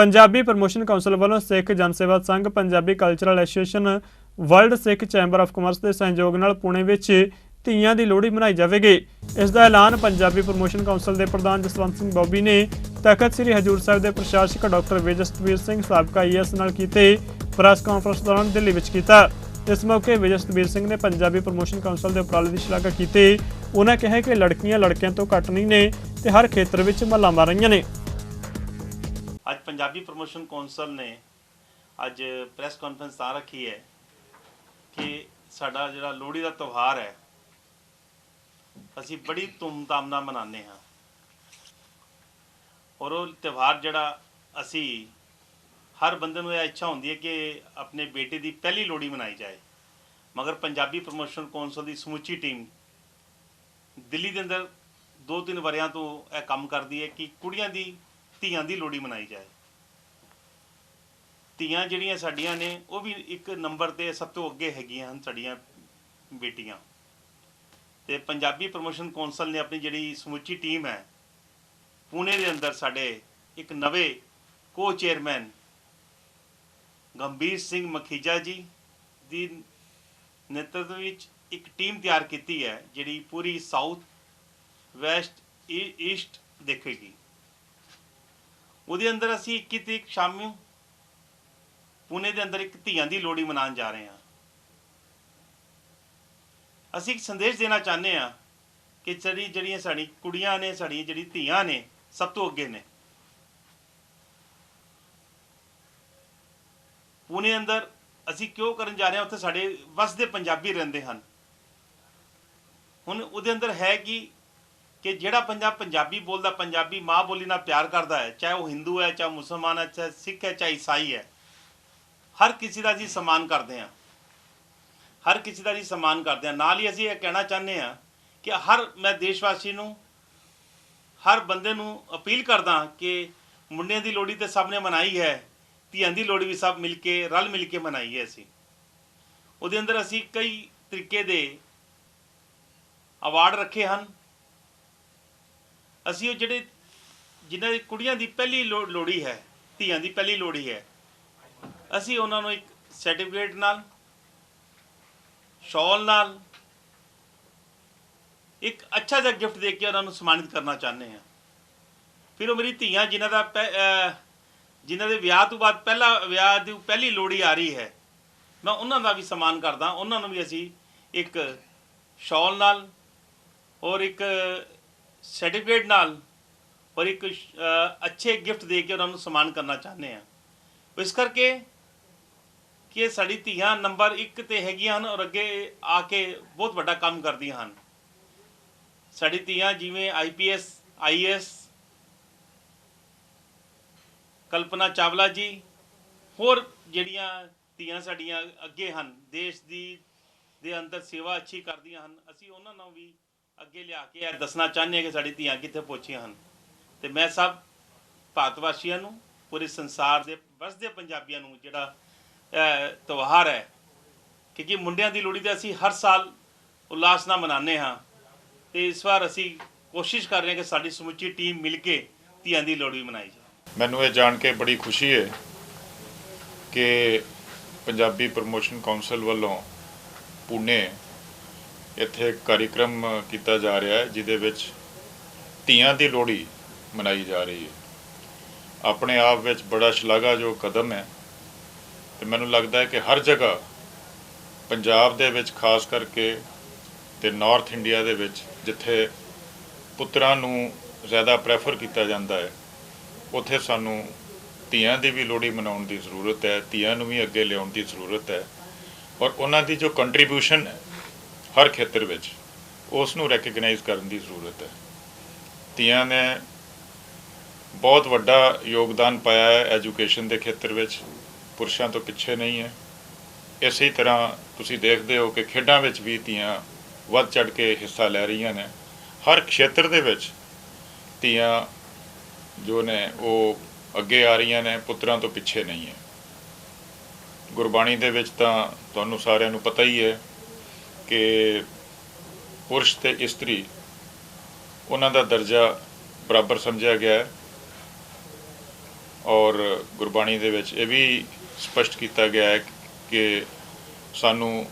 Punjabi promotion council ਵੱਲੋਂ Sikh Jansewa Sangh, Punjabi cultural association world Sikh chamber of commerce ਦੇ ਸਹਿਯੋਗ ਨਾਲ ਪੁਣੇ ਵਿੱਚ ਧੀਆਂ ਦੀ ਲੋਹੜੀ ਮਨਾਈ ਜਾਵੇਗੀ। ਇਸ ਦਾ ਐਲਾਨ ਪੰਜਾਬੀ ਪ੍ਰਮੋਸ਼ਨ ਕਾਉਂਸਲ ਦੇ ਪ੍ਰਧਾਨ ਜਸਵੰਤ ਸਿੰਘ ਬੋਬੀ ਨੇ ਤਖਤ ਸ੍ਰੀ ਹਜੂਰ ਸਾਹਿਬ ਦੇ ਪ੍ਰਸ਼ਾਸਕ ਡਾਕਟਰ ਵਿਜਸਤਵੀਰ ਸਿੰਘ ਸਾਬਕਾ ਆਈਐਸ ਨਾਲ ਕੀਤੇ ਪ੍ਰੈਸ ਕਾਨਫਰੰਸ ਦੌਰਾਨ ਦਿੱਲੀ ਵਿੱਚ ਕੀਤਾ। ਇਸ ਮੌਕੇ ਵਿਜਸਤਵੀਰ ਸਿੰਘ ਨੇ ਪੰਜਾਬੀ ਪ੍ਰਮੋਸ਼ਨ ਕਾਉਂਸਲ ਦੇ ਉਪਰਾਲੇ ਦੀ ਸ਼ਲਾਘਾ ਕੀਤੀ। ਉਹਨਾਂ ਕਿਹਾ ਕਿ ਲੜਕੀਆਂ ਲੜਕਿਆਂ ਤੋਂ ਘੱਟ ਨਹੀਂ ਨੇ ਤੇ ਹਰ ਖੇਤਰ ਵਿੱਚ ਮੱਲਾਂ ਮਾਰ ਰਹੀਆਂ ਨੇ। ਅੱਜ ਪੰਜਾਬੀ ਪ੍ਰਮੋਸ਼ਨ ਕੌਂਸਲ ਨੇ ਅੱਜ ਪ੍ਰੈਸ ਕਾਨਫਰੰਸ ਤਾਂ ਰੱਖੀ ਹੈ ਕਿ ਸਾਡਾ ਜਿਹੜਾ ਲੋਹੜੀ ਦਾ ਤਿਉਹਾਰ ਹੈ, ਅਸੀਂ ਬੜੀ ਧੂਮਧਾਮ ਨਾਲ ਮਨਾਉਂਦੇ ਹਾਂ। ਔਰ ਉਹ ਤਿਉਹਾਰ ਜਿਹੜਾ ਅਸੀਂ, ਹਰ ਬੰਦੇ ਨੂੰ ਇਹ ਇੱਛਾ ਹੁੰਦੀ ਹੈ ਕਿ ਆਪਣੇ ਬੇਟੇ ਦੀ ਪਹਿਲੀ ਲੋਹੜੀ ਮਨਾਈ ਜਾਏ। ਮਗਰ ਪੰਜਾਬੀ ਪ੍ਰਮੋਸ਼ਨ ਕੌਂਸਲ ਦੀ ਸਮੁੱਚੀ ਟੀਮ ਦਿੱਲੀ ਦੇ ਅੰਦਰ ਦੋ ਤਿੰਨ ਵਰਿਆਂ ਤੋਂ ਇਹ ਕੰਮ ਕਰਦੀ ਹੈ ਕਿ ਕੁੜੀਆਂ ਦੀ ਧੀਆਂ ਦੀ ਲੋਹੜੀ ਮਨਾਈ ਜਾਏ। ਧੀਆਂ ਜਿਹੜੀਆਂ ਸਾਡੀਆਂ ਨੇ, ਉਹ ਵੀ ਇੱਕ ਨੰਬਰ ਤੇ ਸਭ ਤੋਂ ਅੱਗੇ ਹੈਗੀਆਂ ਹਨ ਸਾਡੀਆਂ ਬੇਟੀਆਂ। ਤੇ ਪੰਜਾਬੀ ਪ੍ਰਮੋਸ਼ਨ ਕੌਂਸਲ ਨੇ ਆਪਣੀ ਜਿਹੜੀ ਸਮੁੱਚੀ ਟੀਮ ਹੈ, ਪੂਨੇ ਦੇ ਅੰਦਰ ਸਾਡੇ ਇੱਕ ਨਵੇਂ ਕੋ ਚੇਅਰਮੈਨ ਗੰਭੀਰ ਸਿੰਘ ਮਖੀਜਾ ਜੀ ਦੀ ਨੇਤਰਤਵ ਵਿੱਚ ਇੱਕ ਟੀਮ ਤਿਆਰ ਕੀਤੀ ਹੈ, ਜਿਹੜੀ ਪੂਰੀ ਸਾਊਥ ਵੈਸਟ ਈਸਟ ਦੇਖੇਗੀ। ਉਹਦੇ ਅੰਦਰ ਅਸੀਂ 21 ਤਰੀਕ ਸ਼ਾਮ ਨੂੰ ਪੁਣੇ ਦੇ ਅੰਦਰ ਇੱਕ ਧੀਆਂ ਦੀ ਲੋਹੜੀ ਮਨਾਉਣ ਜਾ ਰਹੇ ਹਾਂ। ਅਸੀਂ ਇੱਕ ਸੰਦੇਸ਼ ਦੇਣਾ ਚਾਹੁੰਦੇ ਹਾਂ ਕਿ ਜਿਹੜੀ ਜਿਹੜੀਆਂ ਸਾਡੀ ਕੁੜੀਆਂ ਨੇ, ਸਾਡੀਆਂ ਜਿਹੜੀ ਧੀਆਂ ਨੇ, ਸਭ ਤੋਂ ਅੱਗੇ ਨੇ। ਪੁਣੇ ਅੰਦਰ ਅਸੀਂ ਕਿਉਂ ਕਰਨ ਜਾ ਰਹੇ ਹਾਂ? ਉੱਥੇ ਸਾਡੇ ਵਸਦੇ ਪੰਜਾਬੀ ਰਹਿੰਦੇ ਹਨ। ਹੁਣ ਉਹਦੇ ਅੰਦਰ ਹੈ ਕਿ ਕਿ ਜਿਹੜਾ ਪੰਜਾਬ ਪੰਜਾਬੀ ਬੋਲਦਾ, ਪੰਜਾਬੀ ਮਾਂ ਬੋਲੀ ਨਾਲ ਪਿਆਰ ਕਰਦਾ ਹੈ, ਚਾਹੇ ਉਹ ਹਿੰਦੂ ਹੈ, ਚਾਹੇ ਮੁਸਲਮਾਨ ਹੈ, ਚਾਹੇ ਸਿੱਖ ਹੈ, ਚਾਹੇ ਈਸਾਈ ਹੈ, ਹਰ ਕਿਸੇ ਦਾ ਅਸੀਂ ਸਨਮਾਨ ਕਰਦੇ ਹਾਂ। ਹਰ ਕਿਸੇ ਦਾ ਅਸੀਂ ਸਨਮਾਨ ਕਰਦੇ ਹਾਂ। ਨਾਲ ਹੀ ਅਸੀਂ ਇਹ ਕਹਿਣਾ ਚਾਹੁੰਦੇ ਹਾਂ ਕਿ ਹਰ ਮੈਂ ਦੇਸ਼ਵਾਸੀ ਨੂੰ, ਹਰ ਬੰਦੇ ਨੂੰ ਅਪੀਲ ਕਰਦਾ ਕਿ ਮੁੰਡਿਆਂ ਦੀ ਲੋਹੜੀ ਤੇ ਸਭ ਨੇ ਮਨਾਈ ਹੈ, ਧੀਆਂ ਦੀ ਲੋਹੜੀ ਵੀ ਸਭ ਮਿਲ ਕੇ, ਰਲ ਮਿਲ ਕੇ ਮਨਾਈ ਹੈ ਅਸੀਂ। ਉਹਦੇ ਅੰਦਰ ਅਸੀਂ ਕਈ ਤਰੀਕੇ ਦੇ ਅਵਾਰਡ ਰੱਖੇ ਹਨ। ਅਸੀਂ ਉਹ ਜਿਹੜੇ ਜਿਨ੍ਹਾਂ ਦੀ ਕੁੜੀਆਂ ਦੀ ਪਹਿਲੀ ਲੋ- ਲੋਹੜੀ ਹੈ, ਧੀਆਂ ਦੀ ਪਹਿਲੀ ਲੋਹੜੀ ਹੈ, ਅਸੀਂ ਉਹਨਾਂ ਨੂੰ ਇੱਕ ਸਰਟੀਫਿਕੇਟ ਨਾਲ ਸ਼ਾਲ ਨਾਲ, ਇੱਕ ਅੱਛਾ ਜਿਹਾ ਗਿਫਟ ਦੇ ਕੇ ਉਹਨਾਂ ਨੂੰ ਸਨਮਾਨਿਤ ਕਰਨਾ ਚਾਹੁੰਦੇ ਹਾਂ। ਫਿਰ ਉਹ ਮੇਰੀ ਧੀਆਂ ਜਿਨ੍ਹਾਂ ਦਾ ਪਹਿ- ਜਿਨ੍ਹਾਂ ਦੇ ਵਿਆਹ ਤੋਂ ਬਾਅਦ ਪਹਿਲਾ ਵਿਆਹ ਦੀ ਪਹਿਲੀ ਲੋਹੜੀ ਆ ਰਹੀ ਹੈ, ਮੈਂ ਉਹਨਾਂ ਦਾ ਵੀ ਸਨਮਾਨ ਕਰਦਾ, ਉਹਨਾਂ ਨੂੰ ਵੀ ਅਸੀਂ ਇੱਕ ਸ਼ਾਲ ਨਾਲ ਔਰ ਇੱਕ ਸਰਟੀਫਿਕੇਟ ਨਾਲ ਔਰ ਇੱਕ ਅੱਛੇ ਗਿਫਟ ਦੇ ਕੇ ਉਹਨਾਂ ਨੂੰ ਸਨਮਾਨ ਕਰਨਾ ਚਾਹੁੰਦੇ ਆ ਇਸ ਕਰਕੇ ਕਿ ਸਾਡੀ ਧੀਆਂ ਨੰਬਰ 1 ਤੇ ਹੈਗੀਆਂ ਹਨ ਔਰ ਅੱਗੇ ਆ ਕੇ ਬਹੁਤ ਵੱਡਾ ਕੰਮ ਕਰਦੀਆਂ ਹਨ। ਸਾਡੀ ਧੀਆਂ ਜਿਵੇਂ ਆਈਪੀਐਸ ਆਈਐਸ ਕਲਪਨਾ ਚਾਵਲਾ ਜੀ, ਹੋਰ ਜਿਹੜੀਆਂ ਧੀਆਂ ਸਾਡੀਆਂ ਅੱਗੇ ਹਨ, ਦੇਸ਼ ਦੀ, ਦੇ ਅੰਦਰ ਸੇਵਾ ਅੱਛੀ ਕਰਦੀਆਂ ਹਨ, ਅਸੀਂ ਉਹਨਾਂ ਨੂੰ ਵੀ ਅੱਗੇ ਲਿਆ ਕੇ ਇਹ ਦੱਸਣਾ ਚਾਹੁੰਦੇ ਹਾਂ ਕਿ ਸਾਡੀ ਧੀਆਂ ਕਿੱਥੇ ਪਹੁੰਚੀਆਂ ਹਨ। ਤੇ ਮੈਂ ਸਭ ਭਾਰਤ ਵਾਸੀਆਂ ਨੂੰ, ਪੂਰੇ ਸੰਸਾਰ ਦੇ, ਵਸਦੇ ਪੰਜਾਬੀਆਂ ਨੂੰ ਜਿਹੜਾ ਤਿਉਹਾਰ ਹੈ, ਕਿਉਂਕਿ ਮੁੰਡਿਆਂ ਦੀ ਲੋਹੜੀ ਤਾਂ ਅਸੀਂ ਹਰ ਸਾਲ ਉਲਾਸ ਨਾਲ ਮਨਾਉਂਦੇ ਹਾਂ। ਤੇ ਇਸ ਵਾਰ ਅਸੀਂ ਕੋਸ਼ਿਸ਼ ਕਰ ਰਹੇ ਹਾਂ ਕਿ ਸਾਡੀ ਸਮੁੱਚੀ ਟੀਮ ਮਿਲ ਕੇ ਧੀਆਂ ਦੀ ਲੋਹੜੀ ਮਨਾਈ ਜਾਵੇ। ਮੈਨੂੰ ਇਹ ਜਾਣ ਕੇ ਬੜੀ ਖੁਸ਼ੀ ਹੈ ਕਿ ਪੰਜਾਬੀ ਪ੍ਰਮੋਸ਼ਨ ਕਾਉਂਸਲ ਵੱਲੋਂ ਪੁਣੇ ਇੱਥੇ ਇੱਕ ਕਾਰਜਕ੍ਰਮ ਕੀਤਾ ਜਾ ਰਿਹਾ ਹੈ, ਜਿਹਦੇ ਵਿੱਚ ਧੀਆਂ ਦੀ ਲੋਹੜੀ ਮਨਾਈ ਜਾ ਰਹੀ ਹੈ। ਆਪਣੇ ਆਪ ਵਿੱਚ ਬੜਾ ਸ਼ਲਾਘਾਯੋਗ ਕਦਮ ਹੈ ਤੇ ਮੈਨੂੰ ਲੱਗਦਾ ਹੈ ਕਿ ਹਰ ਜਗ੍ਹਾ ਪੰਜਾਬ ਦੇ ਵਿੱਚ, ਖਾਸ ਕਰਕੇ ਤੇ ਨਾਰਥ ਇੰਡੀਆ ਦੇ ਵਿੱਚ, ਜਿੱਥੇ ਪੁੱਤਰਾਂ ਨੂੰ ਜ਼ਿਆਦਾ ਪ੍ਰੈਫਰ ਕੀਤਾ ਜਾਂਦਾ ਹੈ, ਉੱਥੇ ਸਾਨੂੰ ਧੀਆਂ ਦੀ ਵੀ ਲੋਹੜੀ ਮਨਾਉਣ ਦੀ ਜ਼ਰੂਰਤ ਹੈ ਧੀਆਂ ਨੂੰ ਵੀ ਅੱਗੇ ਲਿਆਉਣ ਦੀ ਜ਼ਰੂਰਤ ਹੈ। ਔਰ ਉਹਨਾਂ ਦੀ ਜੋ ਕੰਟਰੀਬਿਊਸ਼ਨ ਹੈ ਹਰ ਖੇਤਰ ਵਿੱਚ ਉਸ ਨੂੰ ਰੈਕਗਨਾਈਜ਼ ਕਰਨ ਦੀ ਜ਼ਰੂਰਤ ਹੈ। ਧੀਆਂ ਨੇ ਬਹੁਤ ਵੱਡਾ ਯੋਗਦਾਨ ਪਾਇਆ ਹੈ ਐਜੂਕੇਸ਼ਨ ਦੇ ਖੇਤਰ ਵਿੱਚ। ਪੁਰਸ਼ਾਂ ਤੋਂ ਪਿੱਛੇ ਨਹੀਂ ਹੈ। ਇਸੇ ਤਰ੍ਹਾਂ ਤੁਸੀਂ ਦੇਖਦੇ ਹੋ ਕਿ ਖੇਡਾਂ ਵਿੱਚ ਵੀ ਧੀਆਂ ਵੱਧ ਚੜ ਕੇ ਹਿੱਸਾ ਲੈ ਰਹੀਆਂ ਨੇ। ਹਰ ਖੇਤਰ ਦੇ ਵਿੱਚ ਧੀਆਂ ਜੋ ਨੇ ਉਹ ਅੱਗੇ ਆ ਰਹੀਆਂ ਨੇ, ਪੁੱਤਰਾਂ ਤੋਂ ਪਿੱਛੇ ਨਹੀਂ ਹੈ। ਗੁਰਬਾਣੀ ਦੇ ਵਿੱਚ ਤਾਂ ਤੁਹਾਨੂੰ ਸਾਰਿਆਂ ਨੂੰ ਪਤਾ ਹੀ ਹੈ ਕਿ ਪੁਰਸ਼ ਤੇ ਇਸਤਰੀ, ਉਹਨਾਂ ਦਾ ਦਰਜਾ ਬਰਾਬਰ ਸਮਝਿਆ ਗਿਆ ਹੈ ਔਰ ਗੁਰਬਾਣੀ ਦੇ ਵਿੱਚ ਇਹ ਵੀ ਸਪਸ਼ਟ ਕੀਤਾ ਗਿਆ ਹੈ ਕਿ ਸਾਨੂੰ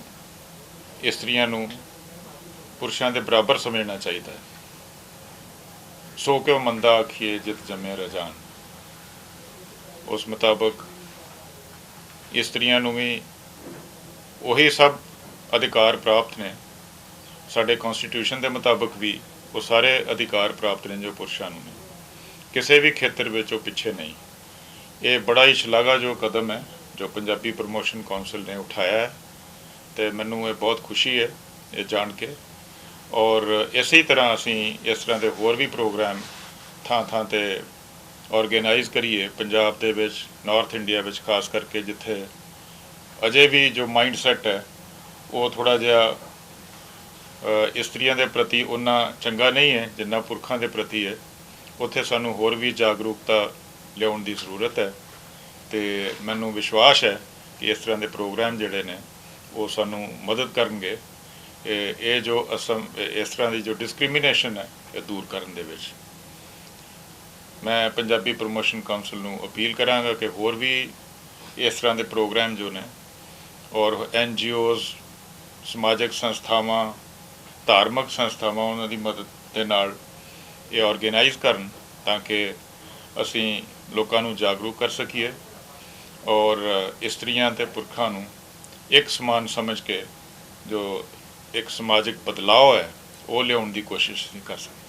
ਇਸਤਰੀਆਂ ਨੂੰ ਪੁਰਸ਼ਾਂ ਦੇ ਬਰਾਬਰ ਸਮਝਣਾ ਚਾਹੀਦਾ ਹੈ। ਸੋ ਕਿਉ ਮੰਦਾ ਆਖੀਏ ਜਿਤ ਜਮੇ ਰਜਾਨ ਉਸ ਮੁਤਾਬਕ ਇਸਤਰੀਆਂ ਨੂੰ ਵੀ ਉਹੀ ਸਭ ਅਧਿਕਾਰ ਪ੍ਰਾਪਤ ਨੇ। ਸਾਡੇ ਕਨਸਟੀਟਿਊਸ਼ਨ ਦੇ ਮੁਤਾਬਕ ਵੀ ਉਹ ਸਾਰੇ ਅਧਿਕਾਰ ਪ੍ਰਾਪਤ ਨੇ ਜੋ ਪੁਰਸ਼ਾਂ ਨੂੰ ਨੇ। ਕਿਸੇ ਵੀ ਖੇਤਰ ਵਿੱਚ ਉਹ ਪਿੱਛੇ ਨਹੀਂ। ਇਹ ਬੜਾ ਹੀ ਸ਼ਲਾਘਾਯੋਗ ਕਦਮ ਹੈ, ਜੋ ਪੰਜਾਬੀ ਪ੍ਰਮੋਸ਼ਨ ਕਾਉਂਸਲ ਨੇ ਉਠਾਇਆ ਹੈ। ਤੇ ਮੈਨੂੰ ਇਹ ਬਹੁਤ ਖੁਸ਼ੀ ਹੈ, ਇਹ ਜਾਣ ਕੇ। ਔਰ ਇਸੇ ਤਰ੍ਹਾਂ ਅਸੀਂ ਇਸ ਤਰ੍ਹਾਂ ਦੇ ਹੋਰ ਵੀ ਪ੍ਰੋਗਰਾਮ ਥਾਂ ਥਾਂ ਤੇ ਆਰਗੇਨਾਈਜ਼ ਕਰੀਏ, ਪੰਜਾਬ ਦੇ ਵਿੱਚ ਨਾਰਥ ਇੰਡੀਆ ਵਿੱਚ, ਖਾਸ ਕਰਕੇ ਜਿੱਥੇ ਅਜੇ ਵੀ ਜੋ ਮਾਈਂਡ ਸੈਟ ਹੈ ਉਹ ਥੋੜਾ ਜਿਹਾ ਇਸਤਰੀਆਂ ਦੇ ਪ੍ਰਤੀ ਉਹਨਾਂ ਚੰਗਾ ਨਹੀਂ ਹੈ, ਜਿੰਨਾ ਪੁਰਖਾਂ ਦੇ ਪ੍ਰਤੀ ਹੈ। ਉੱਥੇ ਸਾਨੂੰ ਹੋਰ ਵੀ ਜਾਗਰੂਕਤਾ ਲਿਆਉਣ ਦੀ ਜ਼ਰੂਰਤ ਹੈ ਤੇ ਮੈਨੂੰ ਵਿਸ਼ਵਾਸ ਹੈ ਕਿ ਇਸ ਤਰ੍ਹਾਂ ਦੇ ਪ੍ਰੋਗਰਾਮ ਜਿਹੜੇ ਨੇ, ਉਹ ਸਾਨੂੰ ਮਦਦ ਕਰਨਗੇ। ਇਹ ਜੋ ਅਸਮ, ਇਸ ਤਰ੍ਹਾਂ ਦੀ ਜੋ ਡਿਸਕ੍ਰਿਮੀਨੇਸ਼ਨ ਹੈ, ਇਹ ਦੂਰ ਕਰਨ ਦੇ ਵਿੱਚ। ਮੈਂ ਪੰਜਾਬੀ ਪ੍ਰਮੋਸ਼ਨ ਕਾਉਂਸਲ ਨੂੰ ਅਪੀਲ ਕਰਾਂਗਾ ਕਿ ਹੋਰ ਵੀ ਇਸ ਤਰ੍ਹਾਂ ਦੇ ਪ੍ਰੋਗਰਾਮ ਜੋ ਨੇ, ਔਰ ਐਨ ਸਮਾਜਿਕ ਸੰਸਥਾਵਾਂ, ਧਾਰਮਿਕ ਸੰਸਥਾਵਾਂ ਉਹਨਾਂ ਦੀ ਮਦਦ ਦੇ ਨਾਲ ਇਹ ਆਰਗੇਨਾਈਜ਼ ਕਰਨ ਤਾਂ ਕਿ ਅਸੀਂ ਲੋਕਾਂ ਨੂੰ ਜਾਗਰੂਕ ਕਰ ਸਕੀਏ ਔਰ ਇਸਤਰੀਆਂ ਤੇ ਪੁਰਖਾਂ ਨੂੰ ਇੱਕ ਸਮਾਨ ਸਮਝ ਕੇ ਜੋ ਇੱਕ ਸਮਾਜਿਕ ਬਦਲਾਅ ਹੈ, ਉਹ ਲਿਆਉਣ ਦੀ ਕੋਸ਼ਿਸ਼ ਅਸੀਂ ਕਰ ਸਕੀਏ